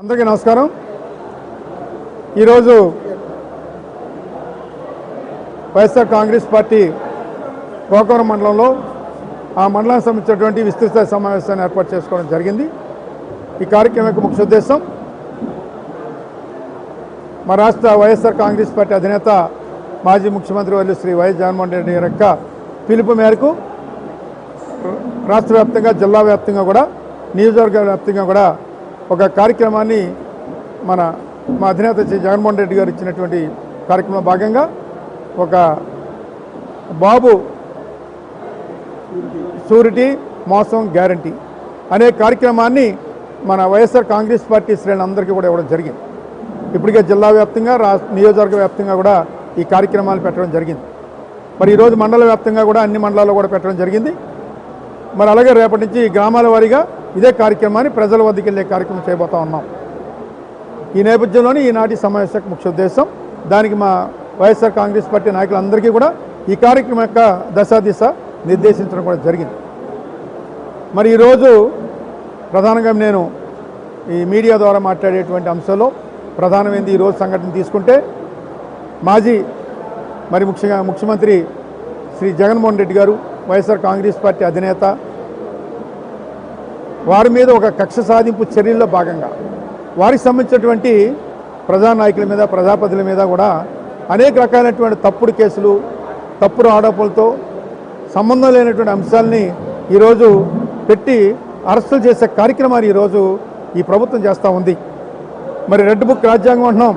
అందరికీ నమస్కారం. ఈరోజు వైఎస్ఆర్ కాంగ్రెస్ పార్టీ గోకవరం మండలంలో ఆ మండలానికి సంబంధించినటువంటి విస్తృత సమావేశాన్ని ఏర్పాటు చేసుకోవడం జరిగింది. ఈ కార్యక్రమం యొక్క ముఖ్య ఉద్దేశం మా రాష్ట్ర వైఎస్ఆర్ కాంగ్రెస్ పార్టీ అధినేత మాజీ ముఖ్యమంత్రి వర్యులు శ్రీ వైఎస్ జగన్మోహన్ రెడ్డి యొక్క పిలుపు మేరకు రాష్ట్ర వ్యాప్తంగా జిల్లా వ్యాప్తంగా కూడా నియోజకవర్గ వ్యాప్తంగా కూడా ఒక కార్యక్రమాన్ని మన మా అధినేత శ్రీ జగన్మోహన్ రెడ్డి గారు ఇచ్చినటువంటి కార్యక్రమంలో భాగంగా ఒక బాబు షూరిటీ మోసం గ్యారంటీ అనే కార్యక్రమాన్ని మన వైఎస్ఆర్ కాంగ్రెస్ పార్టీ శ్రేణులందరికీ కూడా ఇవ్వడం జరిగింది. ఇప్పటికే జిల్లా వ్యాప్తంగా రా నియోజకవర్గ వ్యాప్తంగా కూడా ఈ కార్యక్రమాలు పెట్టడం జరిగింది. మరి ఈరోజు మండల వ్యాప్తంగా కూడా అన్ని మండలాల్లో కూడా పెట్టడం జరిగింది. మరి అలాగే రేపటి నుంచి గ్రామాల వారీగా ఇదే కార్యక్రమాన్ని ప్రజల వద్దకు వెళ్ళే కార్యక్రమం చేయబోతా ఉన్నాం. ఈ నేపథ్యంలోనే ఈనాటి సమావేశ ముఖ్య ఉద్దేశం దానికి మా వైఎస్ఆర్ కాంగ్రెస్ పార్టీ నాయకులందరికీ కూడా ఈ కార్యక్రమం యొక్క దశాదిశ నిర్దేశించడం కూడా జరిగింది. మరి ఈరోజు ప్రధానంగా నేను ఈ మీడియా ద్వారా మాట్లాడేటువంటి అంశంలో ప్రధానమైనది ఈరోజు సంఘటన తీసుకుంటే మాజీ మరి ముఖ్యంగా ముఖ్యమంత్రి శ్రీ జగన్మోహన్ రెడ్డి గారు వైఎస్ఆర్ కాంగ్రెస్ పార్టీ అధినేత వారి మీద ఒక కక్ష సాధింపు చర్యల్లో భాగంగా వారికి సంబంధించినటువంటి ప్రజానాయకుల మీద ప్రజాపతుల మీద కూడా అనేక రకాలైనటువంటి తప్పుడు కేసులు తప్పుడు ఆరోపణలతో సంబంధం లేనటువంటి అంశాలని ఈరోజు పెట్టి అరెస్టులు చేసే కార్యక్రమాలు ఈరోజు ఈ ప్రభుత్వం చేస్తూ ఉంది. మరి రెడ్ బుక్ రాజ్యాంగం అంటున్నాం.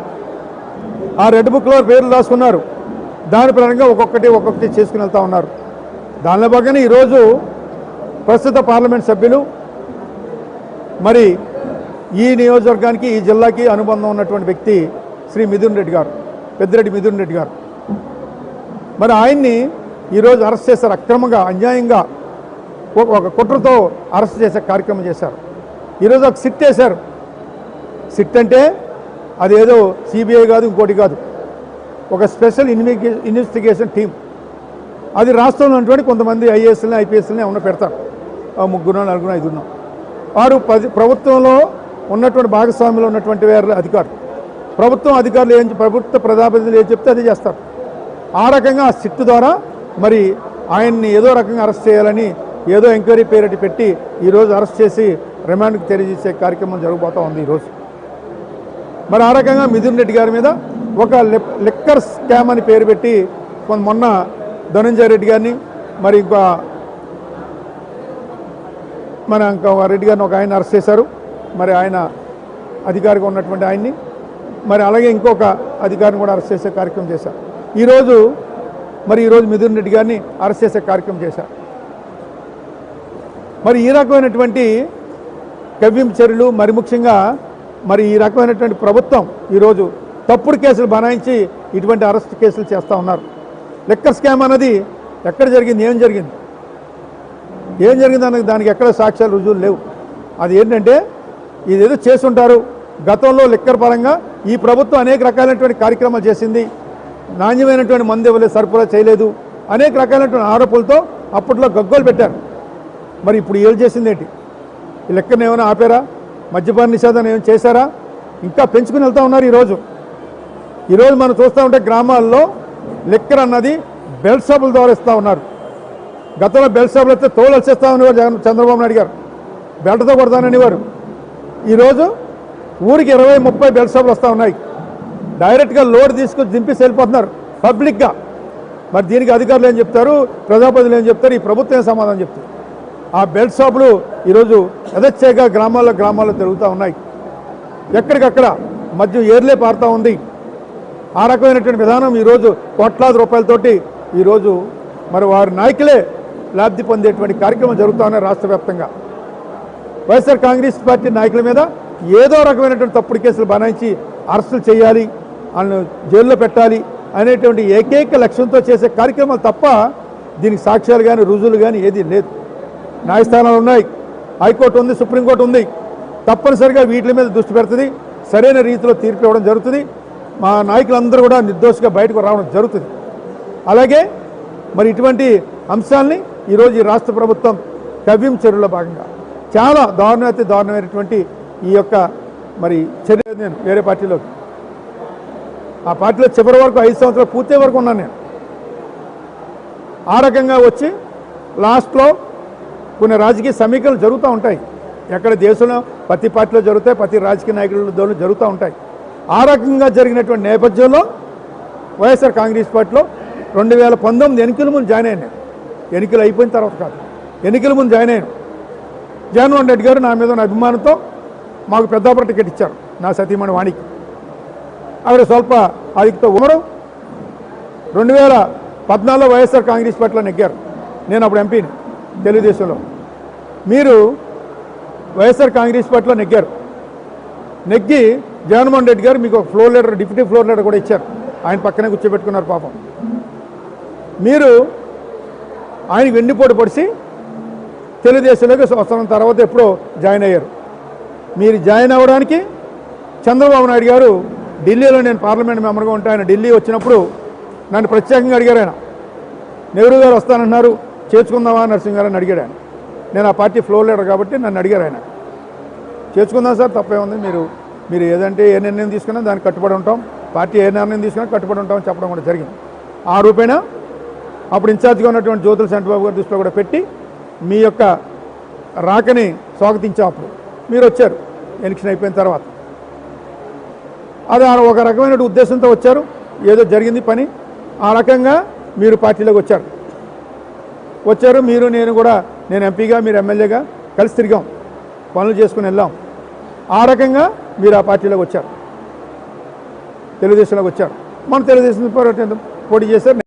ఆ రెడ్ బుక్లో పేర్లు రాసుకున్నారు. దాని ప్రకారంగా ఒక్కొక్కటి ఒక్కొక్కటి చేసుకుని వెళ్తూ ఉన్నారు. దానిలో భాగంగా ఈరోజు ప్రస్తుత పార్లమెంట్ సభ్యులు మరి ఈ నియోజకవర్గానికి ఈ జిల్లాకి అనుబంధం ఉన్నటువంటి వ్యక్తి శ్రీ మిథున్ రెడ్డి గారు పెద్దిరెడ్డి మిథున్ రెడ్డి గారు. మరి ఆయన్ని ఈరోజు అరెస్ట్ చేశారు అక్రమంగా అన్యాయంగా ఒక- కుట్రతో అరెస్ట్ చేసే కార్యక్రమం చేశారు. ఈరోజు ఒక సిట్ వేశారు. సిట్ అంటే అదేదో సిబిఐ కాదు ఇంకోటి కాదు. ఒక స్పెషల్ ఇన్వెస్టిగే ఇన్వెస్టిగేషన్ టీం అది రాష్ట్రంలో ఉన్నటువంటి కొంతమంది ఐఏఎస్ని ఐపీఎస్ని ఏమన్నా పెడతారు. ముగ్గురు నలుగురు ఐదున్నాం వారు పది ప్రభుత్వంలో ఉన్నటువంటి భాగస్వామ్యంలో ఉన్నటువంటి వారు అధికారులు. ప్రభుత్వం అధికారులు ఏం ప్రభుత్వ ప్రజాప్రతినిధులు ఏం చెప్తే అది చేస్తారు. ఆ రకంగా ఆ సిట్ ద్వారా మరి ఆయన్ని ఏదో రకంగా అరెస్ట్ చేయాలని ఏదో ఎంక్వైరీ పేరెట్ పెట్టి ఈరోజు అరెస్ట్ చేసి రిమాండ్కి తెలియజేసే కార్యక్రమం జరగబోతా ఉంది ఈరోజు మరి ఆ రకంగా మిథున్ రెడ్డి గారి మీద ఒక లిక్కర్ స్కామ్ అని పేరు పెట్టి కొంత మొన్న ధనంజయ రెడ్డి గారిని మరి ఇంకా మన ఇంకా రెడ్డి గారిని ఒక ఆయన అరెస్ట్ చేశారు. మరి ఆయన అధికారిగా ఉన్నటువంటి ఆయన్ని మరి అలాగే ఇంకొక అధికారిని కూడా అరెస్ట్ చేసే కార్యక్రమం చేశారు. ఈరోజు మరి ఈరోజు మిథున్ రెడ్డి గారిని అరెస్ట్ చేసే కార్యక్రమం చేశారు. మరి ఈ రకమైనటువంటి కవ్యం చర్యలు మరి ముఖ్యంగా మరి ఈ రకమైనటువంటి ప్రభుత్వం ఈరోజు తప్పుడు కేసులు బనాయించి ఇటువంటి అరెస్ట్ కేసులు చేస్తూ ఉన్నారు. లెక్కర్ స్కామ్ అన్నది ఎక్కడ జరిగింది ఏం జరిగింది? ఏం జరిగింది దానికి ఎక్కడ సాక్ష్యాలు రుజువులు లేవు. అది ఏంటంటే ఇదేదో చేస్తుంటారు. గతంలో లిక్కర్ పరంగా ఈ ప్రభుత్వం అనేక రకాలైనటువంటి కార్యక్రమాలు చేసింది. నాణ్యమైనటువంటి మందు ఇవ్వలేదు సరఫరా చేయలేదు. అనేక రకాలైనటువంటి ఆరోపణలతో అప్పట్లో గగ్గోలు పెట్టారు. మరి ఇప్పుడు ఏం చేసింది ఏంటి? ఈ ఏమైనా ఆపారా? మద్యపాన నిషేధాన్ని ఏమైనా చేశారా? ఇంకా పెంచుకుని వెళ్తా ఉన్నారు ఈరోజు. ఈరోజు మనం చూస్తూ ఉంటే గ్రామాల్లో లెక్కర్ అన్నది బెల్ట్ షాపుల ద్వారా ఇస్తూ ఉన్నారు. గతంలో బెల్ట్ షాపులు వస్తే తోలు వచ్చేస్తా ఉన్నవారు జగన్ చంద్రబాబు నాయుడు గారు. బెల్ట్తో కొడతాననేవారు ఈరోజు ఊరికి ఇరవై ముప్పై బెల్ట్ షాపులు వస్తూ ఉన్నాయి. డైరెక్ట్గా లోడ్ తీసుకొని దింపేసి వెళ్ళిపోతున్నారు పబ్లిక్గా. మరి దీనికి అధికారులు ఏం చెప్తారు? ప్రజాప్రతినిధులు ఏం చెప్తారు? ఈ ప్రభుత్వం ఏం సమాధానం చెప్తారు ఆ బెల్ట్ షాపులు ఈరోజు యథచ్ఛగా గ్రామాల్లో గ్రామాల్లో తిరుగుతూ ఉన్నాయి. ఎక్కడికక్కడ మద్యం ఏర్లే పారుతూ ఉంది. ఆ రకమైనటువంటి విధానం ఈరోజు కోట్లాది రూపాయలతోటి ఈరోజు మరి వారి నాయకులే లబ్ధి పొందేటువంటి కార్యక్రమం జరుగుతూ రాష్ట్ర వ్యాప్తంగా. వైఎస్ఆర్ కాంగ్రెస్ పార్టీ నాయకుల మీద ఏదో రకమైనటువంటి తప్పుడు కేసులు బనాయించి అరెస్టులు చేయాలి వాళ్ళని జైల్లో పెట్టాలి అనేటువంటి ఏకైక లక్ష్యంతో చేసే కార్యక్రమాలు తప్ప దీనికి సాక్ష్యాలు కానీ రుజువులు కానీ ఏది లేదు. న్యాయస్థానాలు ఉన్నాయి హైకోర్టు ఉంది సుప్రీంకోర్టు ఉంది. తప్పనిసరిగా వీటి మీద దృష్టి పెడుతుంది. సరైన రీతిలో తీర్పు ఇవ్వడం జరుగుతుంది. మా నాయకులందరూ కూడా నిర్దోషిగా బయటకు రావడం జరుగుతుంది. అలాగే మరి ఇటువంటి అంశాల్ని ఈరోజు ఈ రాష్ట్ర ప్రభుత్వం కవ్యం చర్యలో భాగంగా చాలా దారుణాతి దారుణమైనటువంటి ఈ యొక్క మరి చర్య నేను వేరే పార్టీలోకి ఆ పార్టీలో చివరి వరకు ఐదు సంవత్సరాలు పూర్తి వరకు ఉన్నాను నేను. ఆ రకంగా వచ్చి లాస్ట్లో కొన్ని రాజకీయ సమీకరణలు జరుగుతూ ఉంటాయి. ఎక్కడ దేశంలో ప్రతి పార్టీలో జరుగుతాయి ప్రతి రాజకీయ నాయకుల జరుగుతూ ఉంటాయి. ఆ రకంగా జరిగినటువంటి నేపథ్యంలో వైఎస్ఆర్ కాంగ్రెస్ పార్టీలో రెండు వేల పంతొమ్మిది ఎన్నికల ముందు జాయిన్ అయ్యాను నేను. ఎన్నికలు అయిపోయిన తర్వాత కాదు. ఎన్నికల ముందు జాయిన్ అయ్యాను. జగన్మోహన్ రెడ్డి గారు నా మీద ఉన్న అభిమానంతో మాకు పెద్దాపురం టికెట్ ఇచ్చారు. నా సతీమణి వాణికి. ఆవిడ స్వల్ప ఆదిక్తో ఉమరం రెండు వేల పద్నాలుగులో వైఎస్ఆర్ కాంగ్రెస్ పార్టీలో నెగ్గారు. నేను అప్పుడు ఎంపీని తెలుగుదేశంలో. మీరు వైఎస్ఆర్ కాంగ్రెస్ పార్టీలో నెగ్గారు. నెగ్గి జగన్మోహన్ రెడ్డి గారు మీకు ఒక floor leader deputy floor leader కూడా ఇచ్చారు. ఆయన పక్కనే కూర్చోబెట్టుకున్నారు పాపం. మీరు ఆయన వెన్నుపోటు పొడిచి తెలుగుదేశంలోకి సంవత్సరం తర్వాత ఎప్పుడో జాయిన్ అయ్యారు. మీరు జాయిన్ అవ్వడానికి చంద్రబాబు నాయుడు గారు ఢిల్లీలో నేను పార్లమెంట్ మెంబర్గా ఉంటా ఆయన ఢిల్లీ వచ్చినప్పుడు నన్ను ప్రత్యేకంగా అడిగారు ఆయన. నెహ్రూ గారు వస్తానన్నారు చేర్చుకుందామా? నరసింహ గారు అని అడిగాడు ఆయన. నేను ఆ పార్టీ ఫ్లోర్ లీడర్ కాబట్టి నన్ను అడిగారు ఆయన. చేర్చుకుందాం సార్ తప్పే ఉంది మీరు మీరు ఏదంటే ఏ నిర్ణయం తీసుకున్నా దానికి కట్టుబడి ఉంటాం పార్టీ ఏ నిర్ణయం తీసుకున్నా కట్టుబడి ఉంటామని చెప్పడం కూడా జరిగింది. ఆ రూపేణా అప్పుడు ఇన్ఛార్జ్గా ఉన్నటువంటి జ్యోతుల చంద్రబాబు గారి దృష్టిలో కూడా పెట్టి మీ యొక్క రాకని స్వాగతించాం అప్పుడు. మీరు వచ్చారు. ఎలక్షన్ అయిపోయిన తర్వాత. అది ఆ ఒక రకమైన ఉద్దేశంతో వచ్చారు. ఏదో జరిగింది పని. ఆ రకంగా మీరు పార్టీలోకి వచ్చారు. వచ్చారు. మీరు నేను కూడా నేను ఎంపీగా మీరు ఎమ్మెల్యేగా కలిసి తిరిగాం. పనులు చేసుకుని వెళ్ళాం. ఆ రకంగా మీరు ఆ పార్టీలోకి వచ్చారు. తెలుగుదేశంలోకి వచ్చారు. మన తెలుగుదేశం పోటీ పోటీ చేశారు.